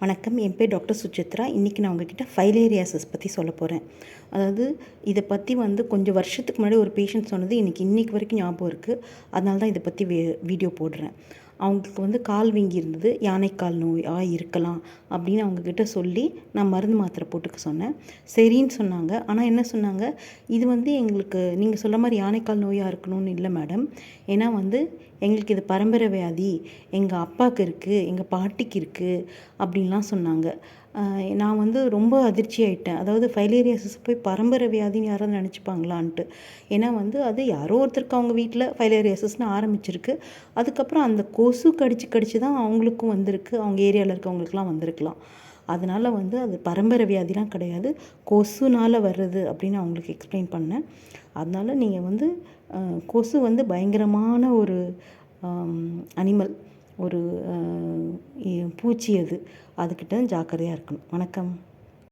வணக்கம் என் பேர் டாக்டர் சுச்சித்ரா இன்றைக்கி நான் உங்ககிட்ட ஃபைலேரியாசஸ் பற்றி சொல்ல போகிறேன் அதாவது இதை பற்றி வந்து கொஞ்சம் வருஷத்துக்கு முன்னாடி ஒரு பேஷண்ட் சொன்னது எனக்கு இன்றைக்கி வரைக்கும் ஞாபகம் இருக்குது அதனால தான் இதை பற்றி வே வீடியோ போடுறேன். அவங்களுக்கு வந்து கால் வீங்கி இருந்தது யானைக்கால் நோயாக இருக்கலாம் அப்படின்னு அவங்கக்கிட்ட சொல்லி நான் மருந்து மாத்திரை போட்டுக்க சொன்னேன். சரின்னு சொன்னாங்க. ஆனால் என்ன சொன்னாங்க? இது வந்து எங்களுக்கு நீங்கள் சொல்ல மாதிரி யானைக்கால் நோயாக இருக்கணும்னு இல்லை மேடம் ஏன்னா வந்து எங்களுக்கு இது பரம்பரை வியாதி. எங்கள் அப்பாவுக்கு இருக்குது எங்கள் பாட்டிக்கு இருக்குது அப்படின்லாம் சொன்னாங்க. நான் வந்து ரொம்ப அதிர்ச்சி ஆகிட்டேன் அதாவது ஃபைலேரியாசிஸ் போய் பரம்பரை வியாதின்னு யாராவது நினச்சிப்பாங்களான்ட்டு. ஏன்னா வந்து அது யாரோ ஒருத்தருக்கு அவங்க வீட்டில் ஃபைலேரியாசிஸ்னு ஆரம்பிச்சிருக்கு. அதுக்கப்புறம் அந்த கொசு கடிச்சு கடிச்சு தான் அவங்களுக்கும் வந்திருக்கு. அவங்க ஏரியாவில் இருக்கவங்களுக்குலாம் வந்திருக்கலாம். அதனால் வந்து அது பரம்பரை வியாதிலாம் கிடையாது. கொசுனால் வர்றது அப்படின்னு அவங்களுக்கு எக்ஸ்பிளைன் பண்ணேன். அதனால் நீங்கள் வந்து கொசு வந்து பயங்கரமான ஒரு அனிமல் ஒரு பூச்சி அது. அதுக்கிட்ட ஜாக்கிரதையாக இருக்கணும். வணக்கம்.